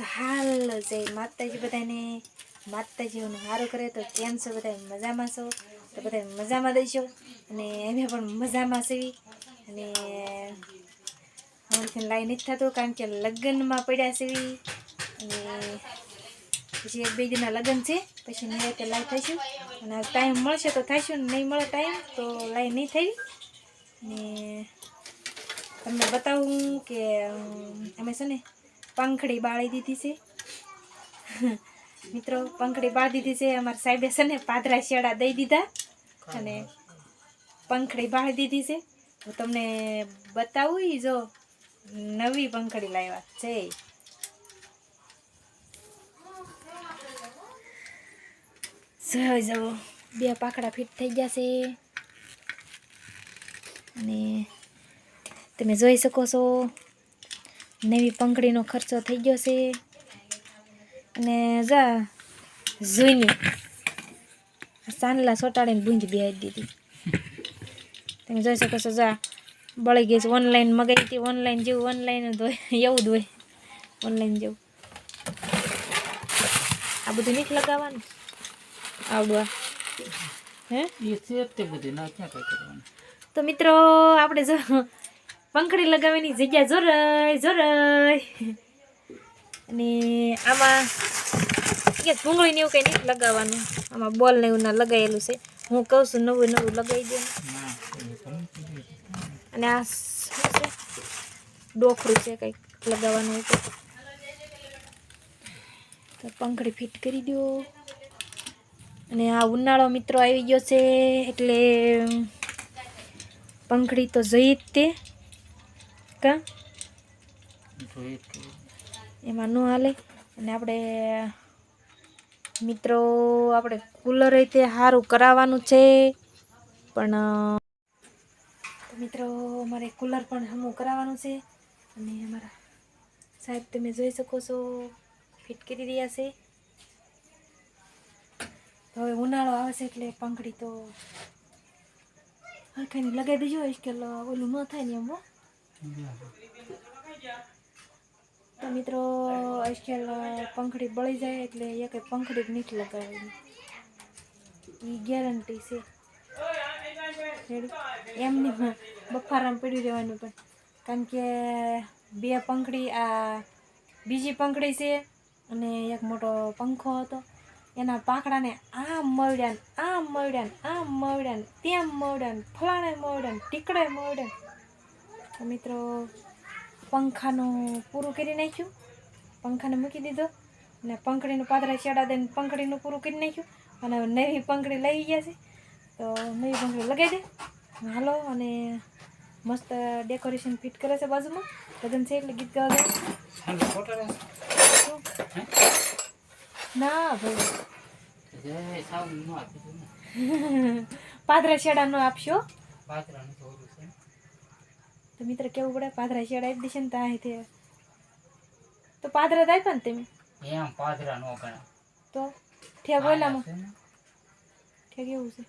તો હાલ જય માતાજી બધાને. માતાજીઓનું સારું કરે તો કેમ છો બધા? મજામાં છો? તો બધા મજામાં દઈશો અને અમે પણ મજામાં છીએ. અને હમણાંથી લાઈ નથી થતું કારણ કે લગ્નમાં પડ્યા છીએ. અને પછી એક બે દિનના લગ્ન છે. પછી નિરાતે લાઈ થઈશું. અને ટાઈમ મળશે તો થઈશું નહીં મળે ટાઈમ તો લાઈ નહીં થઈ. ને તમને બતાવું કે અમે છે ને પંખડી બાળી દીધી છે. મિત્રો, પંખડી બાળી દીધી છે. અમારા સાહેબે છે ને પાદરા શેડા દઈ દીધા અને પંખડી બાળી દીધી છે. હું તમને બતાવું જો નવી પંખડી લાવ્યા. છે જો જો, બે પાકડા ફિટ થઈ ગયા છે. અને તમે જોઈ શકો છો નવી પંખડીનો ખર્ચો થઈ ગયો છે. અને જા જૂની સાંડલા સોટાડીને બૂંદી બેહાડી દીધી. તમે જોઈ શકો છો જા બળી ગઈ છે. ઓનલાઈન મગાવી હતી ઓનલાઈન જેવું ઓનલાઈન જ હોય એવું જ હોય. ઓનલાઈન જેવું. આ બધું નથી લગાવવાનું? આવડવા. હે? તો મિત્રો આપણે જો પંખડી લગાવવાની જગ્યા જોરાય જોરાય. અને આમાં કે ને એવું કંઈ નથી લગાવવાનું. આમાં બોલ ને એવું ના લગાવેલું છે. હું કહું છું નવું નવું લગાવી દે. અને આ ડોખરું છે? કંઈક લગાવવાનું હોય તો પંખડી ફિટ કરી દો. અને આ ઉનાળો મિત્રો આવી ગયો છે એટલે પંખડી તો જઈ જ તે. કા એમાં ન હાલે. અને આપણે મિત્રો, આપણે કુલર તે સારું કરાવવાનું છે. પણ મિત્રો, અમારે કુલર પણ હમું કરાવવાનું છે. અને અમારા સાહેબ તમે જોઈ શકો છો, ફિટ કરી રહ્યા છે. હવે ઉનાળો આવે છે એટલે પંખડી તો હરખાઈને લગાવી દેજો કે ઓલું ન થાય ને એમ તો મિત્રો, આજકાલ પંખડી બળી જાય એટલે એક પંખડી જ નથી એ ગેરંટી છે. એમની બફારામ પડ્યું રહેવાનું પણ. કારણ કે બે પંખડી, આ બીજી પંખડી છે અને એક મોટો પંખો હતો. એના પાંખડાને આમ મળ્યા આમ મળ્યા ને આમ મળ્યા ને તેમ મળ્યા ફલાણે મળ્યા ને ટીકડે મળ્યા તો મિત્રો પંખાનું પૂરું કરી નાખ્યું. પંખાને મૂકી દીધો. અને પંખડીનું પાદરા ચડા દઈને પંખડીનું પૂરું કરી નાખ્યું. અને નવી પંખડી લઈ ગયા છે. તો નવી પંખડી લગાવી દે. હાલો અને મસ્ત ડેકોરેશન ફિટ કરે છે બાજુમાં. લગ્ન છે એટલે ગીત ગાવા. ના ભાઈ. પાદરા શેડા નો આપશો. છે. તો મિત્ર કેવું પડે? પાદરા શેડા આપી દેશે ને ત્યાં અહીંથી તો પાદરા જ આપ્યા ને તમે? એમ પાદરા નો ગણા. તો છે ને. ઠેક એવું છે.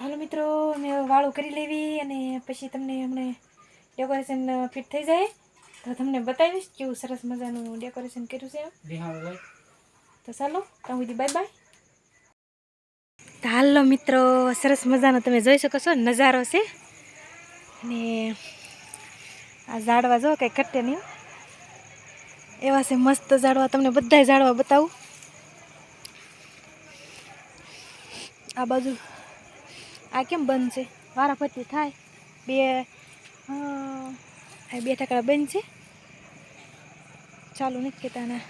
હાલો મિત્રો મેં વાળું કરી લેવી અને પછી તમને હમણે ડેકોરેશન ફિટ થઈ જાય. તો તમને બતાવીશ કેવું સરસ મજાનું ડેકોરેશન કર્યું છે. તો ચાલો ત્યાં સુધી બાય બાય તો હાલો મિત્રો, સરસ મજાનો તમે જોઈ શકો છો, નજારો છે. અને આ ઝાડવા જો કંઈ કટે નહીં. એવા છે મસ્ત ઝાડવા, તમને બધા ઝાડવા બતાવું. આ બાજુ, આ કેમ બંધ છે? વારાફરતી થાય. બે બે ટકડા બંધ છે. ચાલુ નથી કહેતા ના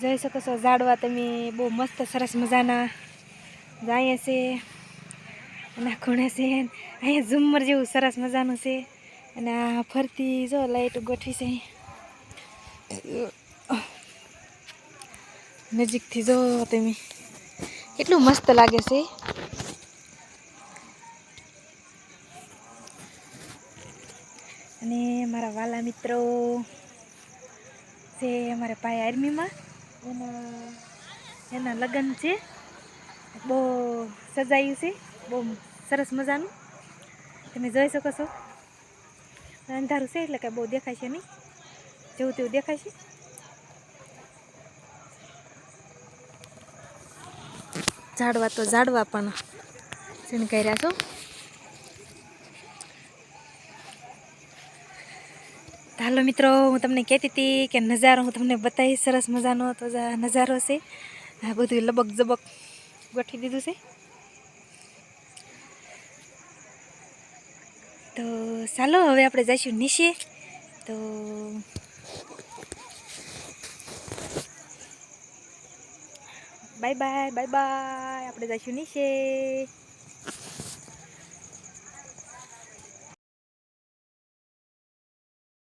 જોઈ શકો છો, ઝાડવા તમે બહુ મસ્ત, સરસ મજાના જાય છે. અને ખૂણે છે અહીંયા ઝુમ્મર જેવું સરસ મજાનું છે. અને આ ફરતી જો લાઈટ ગોઠવી છે. નજીકથી જો તમે. કેટલું મસ્ત લાગે છે. અને મારા વાલા મિત્રો છે અમારા પાયા આર્મીમાં, એના એના લગ્ન છે. બહુ સજાયું છે, બહુ સરસ મજાનું. તમે જોઈ શકો છો. અંધારું છે એટલે કાંઈ બહુ દેખાય છે નહીં. જેવું તેવું દેખાય છે ઝાડવા તો ઝાડવા પણ શણગાર્યા છો. હાલો મિત્રો, હું તમને કહેતી હતી કે નજારો હું તમને બતાવીશ. સરસ મજાનો તો નજારો છે. આ બધું લબક જબક ગોઠવી દીધું છે. તો ચાલો, હવે આપણે જઈશું નીચે. તો બાય બાય બાય બાય. આપણે જઈશું નીચે.